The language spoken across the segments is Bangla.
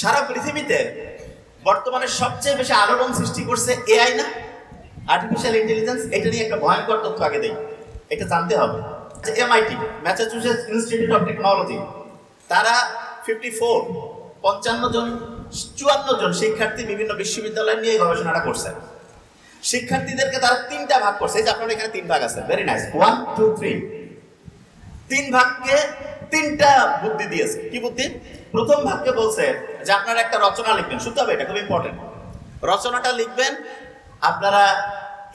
সারা পৃথিবীতে বর্তমানে সবচেয়ে বেশি আলোড়ন সৃষ্টি করছে এআই না? আর্টিফিশিয়াল ইন্টেলিজেন্স এটা নিয়ে একটা ভয়ঙ্কর তথ্য আগে দেই। এটা জানতে হবে MIT Massachusetts Institute of Technology তারা ফিফটি ফোর পঞ্চান্ন জন, চুয়ান্ন জন শিক্ষার্থী বিভিন্ন বিশ্ববিদ্যালয় নিয়ে গবেষণাটা করছে। শিক্ষার্থীদেরকে তারা তিনটা ভাগ করছে। এই যে আপনার এখানে তিন ভাগ আছে। Very nice one two three তিন ভাগকে তিনটা বুদ্ধি দিয়েছে। কি বুদ্ধি? প্রথম ভাগকে বলছে যে আপনারা একটা রচনা লিখবেন। শুনতে হবে এটা, খুব ইম্পর্টেন্ট রচনাটা লিখবেন, আপনারা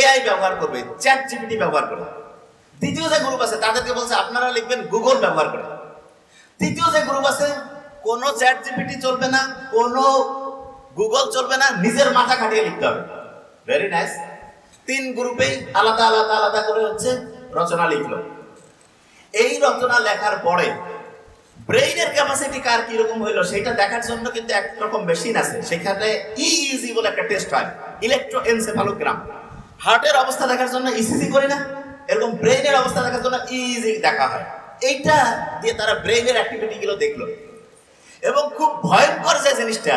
এআই ব্যবহার করবে চ্যাট জিপিটি ব্যবহার করে দ্বিতীয় যে গ্রুপ আছে, তাদেরকে বলছে আপনারা লিখবেন গুগল ব্যবহার করে। তৃতীয় যে গ্রুপ আছে, কোনো চ্যাট জিপিটি চলবে না, কোনো গুগল চলবে না, নিজের মাথা খাটিয়ে লিখতে হবে। ভেরি নাইস তিন গ্রুপেই আলাদা আলাদা আলাদা করে হচ্ছে রচনা লিখলো। এই রচনা লেখার পরে ব্রেইনের ক্যাপাসিটি কার কীরকম হইল, সেটা দেখার জন্য কিন্তু একরকম মেশিন আছে। সেখানে ইইজি বলে একটা টেস্ট হয় ইলেকট্রো এনসেফালোগ্রাম হার্টের অবস্থা দেখার জন্য ইসিজি করি না, এরকম ব্রেইনের অবস্থা দেখার জন্য ইইজি দেখা হয়। এইটা দিয়ে তারা ব্রেইনের অ্যাক্টিভিটি গুলো দেখল। এবং খুব ভয়ঙ্কর যে জিনিসটা,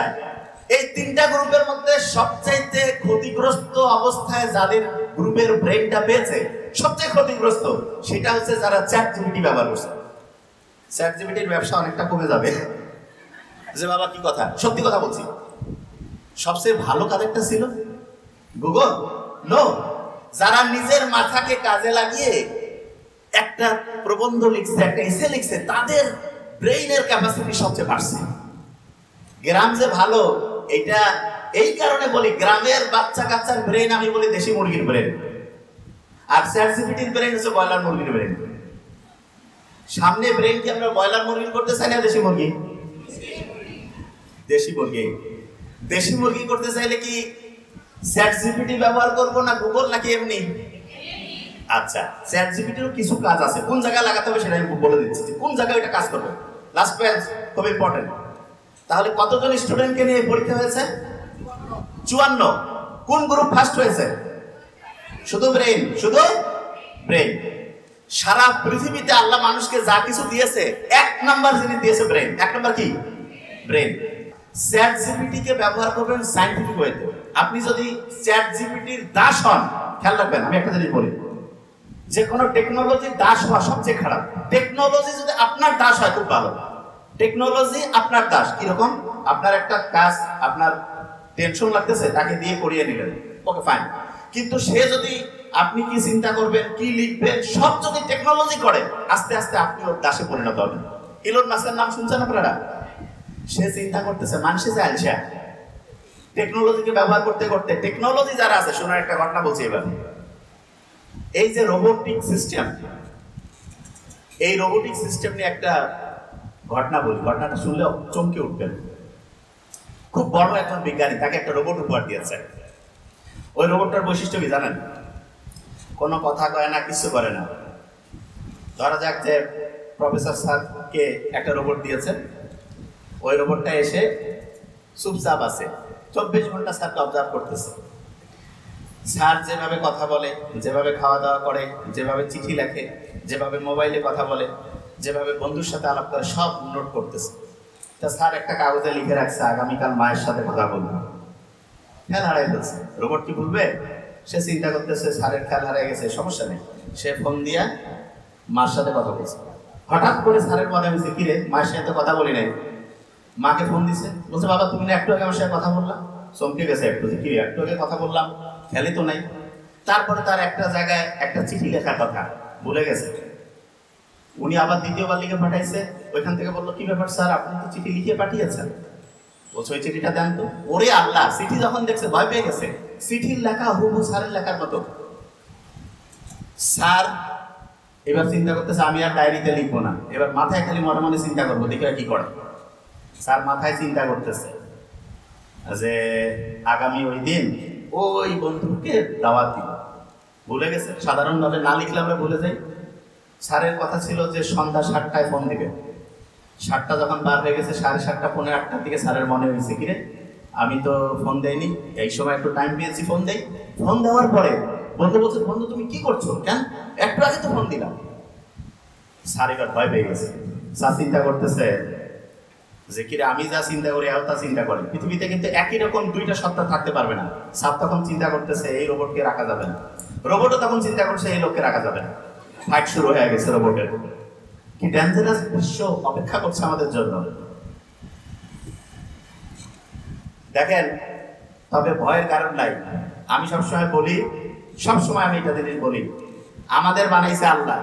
এই তিনটা গ্রুপের মধ্যে সবচাইতে ক্ষতিগ্রস্ত অবস্থায় যাদের গ্রুপের ব্রেনটা পেয়েছে, সবচেয়ে ক্ষতিগ্রস্ত, সেটা হচ্ছে যারা চ্যাট জিপিটি ব্যবহার করছে। চ্যাট জিপিটির ব্যবসা অনেকটা কমে যাবে। যে বাবা, কি কথা? সত্যি কথা বলছি। সবচেয়ে ভালো কাদেরটা ছিল? গুগল নো যারা নিজের মাথাকে কাজে লাগিয়ে একটা প্রবন্ধ লিখছে, একটা এসে লিখছে, তাদের ব্রেইনের ক্যাপাসিটি সবচেয়ে বাড়ছে। গ্রাম যে ভালো, এটা এই কারণে বলি, গ্রামের বাচ্চা কাচ্চার ব্রেন আমি বলি দেশি মুরগির ব্রেন আর স্যারসিপিটির ব্রেন হচ্ছে ব্রয়লার মুরগির ব্রেন সামনে ব্রেন কি আমরা ব্রয়লার মুরগি করতে চাই না দেশি মুরগি? দেশি মুরগি। দেশি মুরগি করতে চাইলে কি চ্যাট জিপিটি ব্যবহার করব না গুগল নাকি এমনি? আচ্ছা চ্যাট জিপিটিরও কিছু কাজ আছে। কোন জায়গায় লাগাতে হবে সেটা আমি বলে দিচ্ছি যে কোন জায়গায় এটা কাজ করবে? লাস্ট পেজ খুব ইম্পর্টেন্ট তাহলে কতজন স্টুডেন্টকে নিয়ে পরীক্ষা হয়েছে? চুয়ান্ন। কোন গ্রুপ ফার্স্ট হয়েছে? শুধু ব্রেন শুধু ব্রেন সারা পৃথিবীতে আল্লাহ মানুষকে যা কিছু দিয়েছে, এক নাম্বার জিনিস দিয়েছে ব্রেন এক নাম্বার কি? ব্রেন চ্যাট জিপিটি কে ব্যবহার করবেন সাইন্টিফিক ওয়েতে আপনি যদি চ্যাট জিপিটির দাস হন, খেয়াল রাখবেন, আমি একটা জিনিস বলি। যে কোনো টেকনোলজির দাস হওয়া সবচেয়ে খারাপ। টেকনোলজি যদি আপনার দাস হয়, খুব ভালো। টেকনোলজি আপনার দাস। কীরকম? আপনার একটা কাজ, আপনার টেনশন লাগতেছে, তাকে দিয়ে করিয়ে নিলেন। ওকে ফাইন কিন্তু সে যদি আপনি কি চিন্তা করবেন, কি লিখবেন? সব যদি টেকনোলজি করে, আস্তে আস্তে আপনি ওর দাসে পরিণত হবেন। ইলন মাসের নাম শুনছেন আপনারা? সে চিন্তা করতেছে, মানুষে যে আলসা টেকনোলজিকে ব্যবহার করতে করতে টেকনোলজি যারা আছে, শোনার একটা ঘটনা বলছি এবার। এই যে রোবোটিক সিস্টেম এই রোবোটিক সিস্টেম নিয়ে একটা ঘটনা বলি। ঘটনাটা শুনলে চমকে উঠবেন। খুব বড় একজন বিজ্ঞানী, তাকে একটা রোবট উপহার দিয়েছে। ওই রোবটটার বৈশিষ্ট্য কি জানেন? কোনো কথা কয় না, কিছু করে না। ধরা যাক যে প্রফেসর স্যারকে একটা রোবট দিয়েছেন ওই রোবটটা এসে চুপচাপ আছে। চব্বিশ ঘণ্টা স্যারকে অবজার্ভ করতেছে। স্যার যেভাবে কথা বলে, যেভাবে খাওয়া দাওয়া করে, যেভাবে চিঠি লেখে, যেভাবে মোবাইলে কথা বলে, যেভাবে বন্ধুর সাথে আলাপ করে, সব নোট করতেছে। তা স্যার একটা কাগজে লিখে রাখছে, আগামীকাল মায়ের সাথে কথা বলব। খেয়াল হারাই ফেলছে। রোবট কি বলবে সে চিন্তা করতেছে, স্যারের খেয়াল হারাই গেছে, সমস্যা নেই। সে ফোন দিয়া মার সাথে কথা বলছে। হঠাৎ করে স্যারের মনে হয়েছে কিরে, মায়ের সাথে কথা বলি নাই। মাকে ফোন দিছে, বলছে, বাবা, তুমি না একটু আগে আমার সাথে কথা বললাম চমকে গেছে একটু, যে কি একটু আগে কথা বললাম, খেয়ালই তো নাই। তারপরে তার একটা জায়গায় একটা চিঠি লেখার কথা ভুলে গেছে। উনি আবার দ্বিতীয়বার লিখে পাঠাইছে, ওইখান থেকে বলল, কি ব্যাপার স্যার, আপনি তো চিঠি লিখে পাঠিয়েছেন? বলছে, ওই চিঠিটা দেন তো। ওরে আল্লাহ, চিঠি যখন দেখছে, ভয় পেয়ে গেছে। চিঠির লেখা হুবু স্যারের লেখার মতো। স্যার, এবার চিন্তা করতেছে, আমি আর ডায়েরিতে লিখব না। এবার মাথায় খালি মনে মনে চিন্তা করব, দেখি কি করে? স্যার মাথায় চিন্তা করতেছে, যে আগামী ওই দিন ওই বন্ধুকে দাওয়াত দিব। ভুলে গেছে? সাধারণভাবে না লিখলে আমরা ভুলে যাই। স্যারের কথা ছিল যে সন্ধ্যা সাতটায় ফোন দিবে। সাতটা যখন বার হয়ে গেছে, সাড়ে সাতটা পনেরো আটটার দিকে স্যারের মনে হয়েছে, কিরে, আমি তো ফোন দেইনি, এই সময় একটু টাইম পেয়েছি, ফোন দেই। ফোন দেওয়ার পরে বন্ধু বলছে, বন্ধু, তুমি কি করছ? কেন? একটু আগে তো ফোন দিলাম। স্যার এবার ভয় পেয়ে গেছে। স্যার চিন্তা করতেছে যে, কিরে, আমি যা চিন্তা করি, এও তা চিন্তা করে। পৃথিবীতে কিন্তু একই রকম দুইটা সত্তা থাকতে পারবে না। সাপ তখন চিন্তা করতেছে, এই রোবটকে রাখা যাবে না। রোবটও তখন চিন্তা করছে, এই লোককে রাখা যাবে না। ফাইট শুরু হয়ে গেছে রোবটের কি ডেঞ্জারাস অপেক্ষা করছে আমাদের জন্য? দেখেন, তবে ভয়ের কারণ নাই। আমি সবসময় বলি, সবসময় আমি এটা জিনিস বলি, আমাদের বানাইছে আল্লাহ।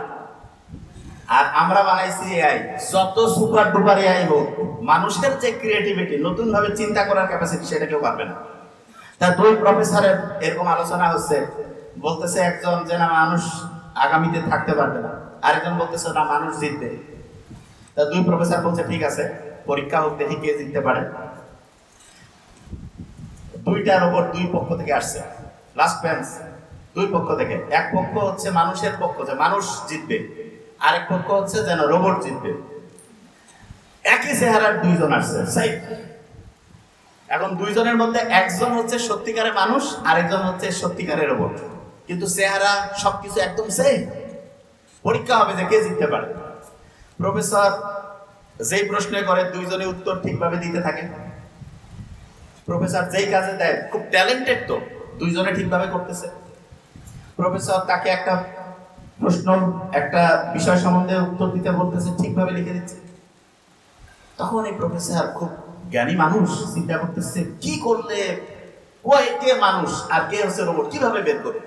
আর আমরা বানাইছি এআই যত সুপার ডুপার এআই হোক, মানুষের যে ক্রিয়েটিভিটি নতুন ভাবে চিন্তা করার ক্যাপাসিটি সেটা কেউ পারবে না। তা দুই প্রফেসরের এরকম আলোচনা হচ্ছে, বলতেছে একজন যে না, মানুষ আগামীতে থাকতে পারবে না। আরেকজন বলতেছে, না, মানুষ জিতবে। তা দুই প্রফেসর বলছে, ঠিক আছে, পরীক্ষা হোক, দেখি কে জিততে পারে। দুইটার ওপর দুই পক্ষ থেকে আসছে। লাস্ট বেঞ্চ দুই পক্ষ থেকে। এক পক্ষ হচ্ছে মানুষের পক্ষ, যে মানুষ জিতবে। আরেক পক্ষ হচ্ছে যেন রোবট জিতবে। একই চেহারার দুইজন আসছে সেই এখন দুইজনের মধ্যে একজন হচ্ছে সত্যিকারের মানুষ, আরেকজন হচ্ছে সত্যিকারের রোবট কিন্তু চেহারা সবকিছু একদম সেম পরীক্ষা হবে যে কে জিততে পারে। প্রফেসর যেই প্রশ্নে করে, দুইজনে উত্তর ঠিকভাবে দিতে থাকে। প্রফেসর যেই কাজে দেয়, খুব ট্যালেন্টেড তো, দুইজনে ঠিকভাবে করতেছে। প্রফেসর তাকে একটা প্রশ্ন, একটা বিষয় সম্বন্ধে উত্তর দিতে বলতেছে, ঠিকভাবে লিখে দিচ্ছে। তখন এই প্রফেসর খুব জ্ঞানী মানুষ, চিন্তা করতেছে, কি করলে কে মানুষ আর কে হচ্ছে রোবট কীভাবে বের করে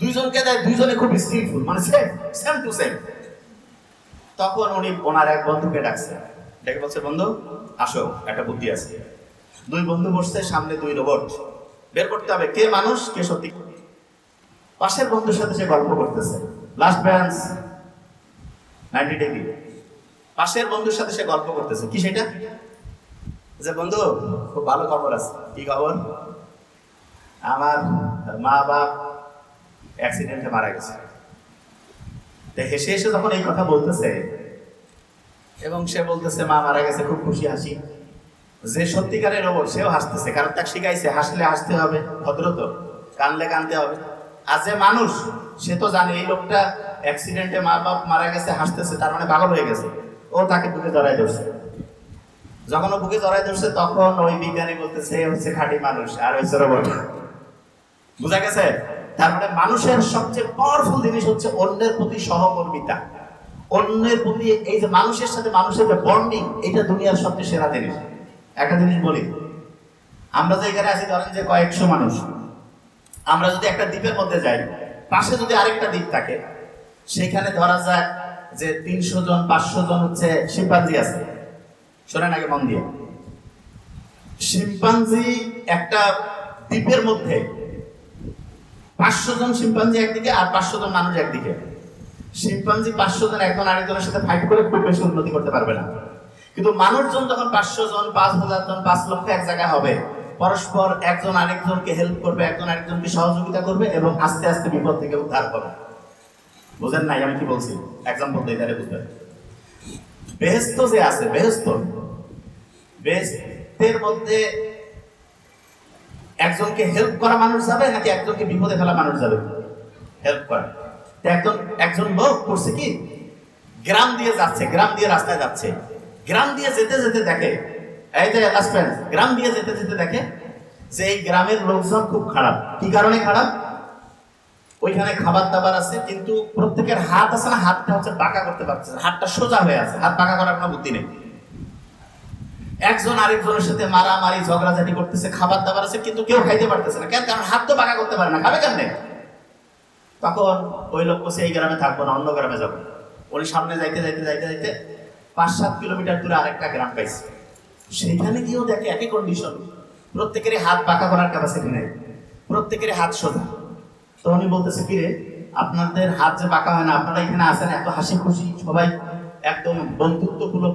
দুইজনকে দেয়, দুইজনে খুব স্কিলফুল মানে সেম সেম টু সেম তখন উনি ওনার এক বন্ধুকে ডাকছে। ডেকে বলছে, বন্ধু, আসো, একটা বুদ্ধি আছে। দুই বন্ধু বসছে, সামনে দুই রোবট বের করতে হবে, কে মানুষ, কে সত্যি। পাশের বন্ধুর সাথে সে গল্প করতেছে। লাস্ট ব্যান্স নাইনটি ডিগ্রি পাশের বন্ধুর সাথে সে গল্প করতেছে। কি সেটা? যে, বন্ধু, খুব ভালো খবর আছে। কি খবর? আমার মা বাপ অ্যাক্সিডেন্টে মারা গেছে। তো হেসে হেসে যখন এই কথা বলতেছে, এবং সে বলতেছে, মা মারা গেছে, খুব খুশি হাসি। যে সত্যিকারের রোবট সেও হাসতেছে, কারণ তাকে শিখাইছে, হাসলে হাসতে হবে ভদ্রত কানলে কানতে হবে। আর যে মানুষ, সে তো জানে, এই লোকটা অ্যাক্সিডেন্টে মা বাপ মারা গেছে, হাসতেছে, তার মানে ভালো হয়ে গেছে। ও তাকে বুকে জড়াই ধরছে। যখন ও বুকে জড়াই ধরছে, তখন ওই বিজ্ঞানী বলতেছে হচ্ছে খাঁটি মানুষ, আর হচ্ছে রোবট বুঝা গেছে? তার মানে মানুষের সবচেয়ে পাওয়ারফুল জিনিস হচ্ছে অন্যের প্রতি সহকর্মিতা অন্যের প্রতি এই যে মানুষের সাথে মানুষের যে বন্ডিং এটা দুনিয়ার সবচেয়ে সেরা জিনিস। একটা জিনিস বলি, আমরা যে এখানে আছি, ধরেন যে কয়েকশো মানুষ, আমরা যদি একটা দ্বীপের মধ্যে যাই, পাশে যদি আরেকটা দ্বীপ থাকে, সেখানে ধরা যাক যে তিনশো জন, পাঁচশো জন হচ্ছে শিম্পাঞ্জি আছে। শোনেন আগে মন দিয়ে। শিম্পাঞ্জি একটা দ্বীপের মধ্যে পাঁচশো জন শিম্পাঞ্জি একদিকে আর পাঁচশো জন মানুষ একদিকে। শিম্পাঞ্জি পাঁচশো জন একজন আরেকজনের সাথে ফাইট করে খুব বেশি উন্নতি করতে পারবে না। কিন্তু মানুষজন যখন পাঁচশো জন, পাঁচ হাজার জন, পাঁচ লক্ষ এক জায়গায় হবে, পরস্পর একজন আরেকজনকে হেল্প করবে, একজন আরেকজনকে সহযোগিতা করবে এবং আস্তে আস্তে বিপদ থেকে উদ্ধার করবে বুঝেন নাই আমি কি বলছি? এক্সাম্পল দিই তাহলে বুঝবেন। বেহেস্ত যে আছে, বেহেস্ত। বেহেস্তের মধ্যে একজনকে হেল্প করা মানুষ যাবে নাকি একজনকে বিপদে ফেলা মানুষ যাবে? হেল্প করা। একজন একজন লোক করছে কি? গ্রাম দিয়ে যাচ্ছে, গ্রাম দিয়ে রাস্তায় যাচ্ছে। গ্রাম দিয়ে যেতে যেতে দেখে, এই যে গ্রাম দিয়ে যেতে যেতে দেখে যে এই গ্রামের লোকজন খুব খারাপ। কি কারণে খারাপ? ওইখানে খাবার দাবার আছে, কিন্তু প্রত্যেকের হাত আছে না, হাতটা হচ্ছে বাঁকা করতে পারছে হাতটা সোজা হয়ে আছে, হাত বাঁকা করার কোনো বুদ্ধি নেই। একজন আরেকজনের সাথে মারামারি, ঝগড়াঝাটি করতেছে খাবার দাবার আছে, কিন্তু কেউ খাইতে পারতেছে না। কেন? কারণ হাত তো বাঁকা করতে পারে না। খাবে কেমনে? তখন ওই লোক এই গ্রামে থাকব না, অন্য গ্রামে যাব। উনি সামনে যাইতে যাইতে যাইতে যাইতে পাঁচ সাত কিলোমিটার দূরে আরেকটা গ্রাম পাইছে। সেখানে গিয়েও দেখে একই কন্ডিশন প্রত্যেকেরই হাত বাঁকা করার ক্যাপাসিটি নেই। প্রত্যেকেরই হাত সোজা। তো উনি বলতেছে, কি রে? আপনাদের হাত যে বাঁকা হয় না, আপনারা এখানে আসেন এত হাসি খুশি সবাই একদম বন্ধুত্বপূর্ণ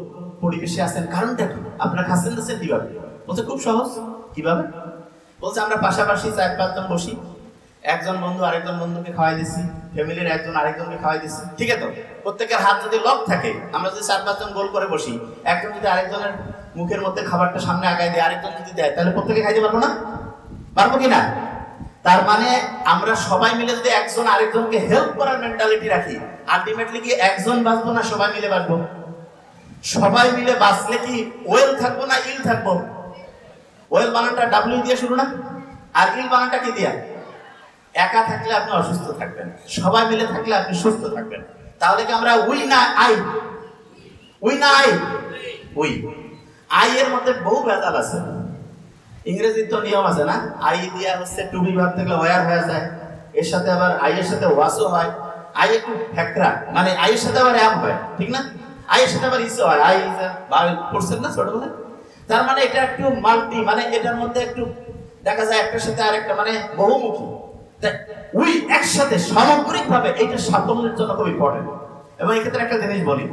পরিবেশে আছেন। কারণটা কি? আপনারা খাচ্ছেন দিচ্ছেন কীভাবে? বলছে, খুব সহজ। কীভাবে? বলছে, আমরা পাশাপাশি চার পাঁচজন বসি। একজন বন্ধু আরেকজন বন্ধুকে খাওয়াই দিছি। ফ্যামিলির একজন আরেকজনকে খাওয়াই দিছি। ঠিক আছে? তো প্রত্যেকের হাত যদি লক থাকে, আমরা যদি চার পাঁচজন গোল করে বসি, একজন যদি আরেকজনের মুখের মধ্যে খাবারটা সামনে আগায় দেয়, আরেকজন যদি দেয়, তাহলে প্রত্যেকে খাইতে পারব না? পারব কি না? তার মানে আমরা সবাই মিলে যদি একজন আরেকজনকে হেল্প করার মেন্টালিটি রাখি আলটিমেটলি কি একজন বাঁচবো না সবাই মিলে বাঁচবো? সবাই মিলে বাঁচলে কি ওয়েল থাকব না ইল থাকব? ওয়েল বানানটা ডাব্লিউ দিয়ে শুরু না? আর ইল বানানটা কি দিয়া? একা থাকলে আপনি অসুস্থ থাকবেন। সবাই মিলে থাকলে আপনি সুস্থ থাকবেন। তাহলে কি আমরা উই না আই? উই না আই? উই। আই এর মধ্যে বহু ভেজাল আছে। ইংরেজির তো নিয়ম আছে না? আই দিয়া হচ্ছে টু বি ভাব থাকলে ওয়ার হয়ে যায়। এর সাথে আবার আই এর সাথে ওয়াসও হয়। আই একটু ফ্যাকরা। মানে আই এর সাথে আবার অ্যাপ হয়। ঠিক না? আই এর সাথে আবার ইসও হয় আই ইজ পড়ছেন না ছোটবেলায়? তার মানে এটা একটু মাল্টি মানে এটার মধ্যে একটু দেখা যায় একটার সাথে আরেকটা মানে বহুমুখী। উই একসাথে সামগ্রিকভাবে এটা সাফল্যের জন্য খুব ইম্পর্টেন্ট এবং এক্ষেত্রে একটা জিনিস বলি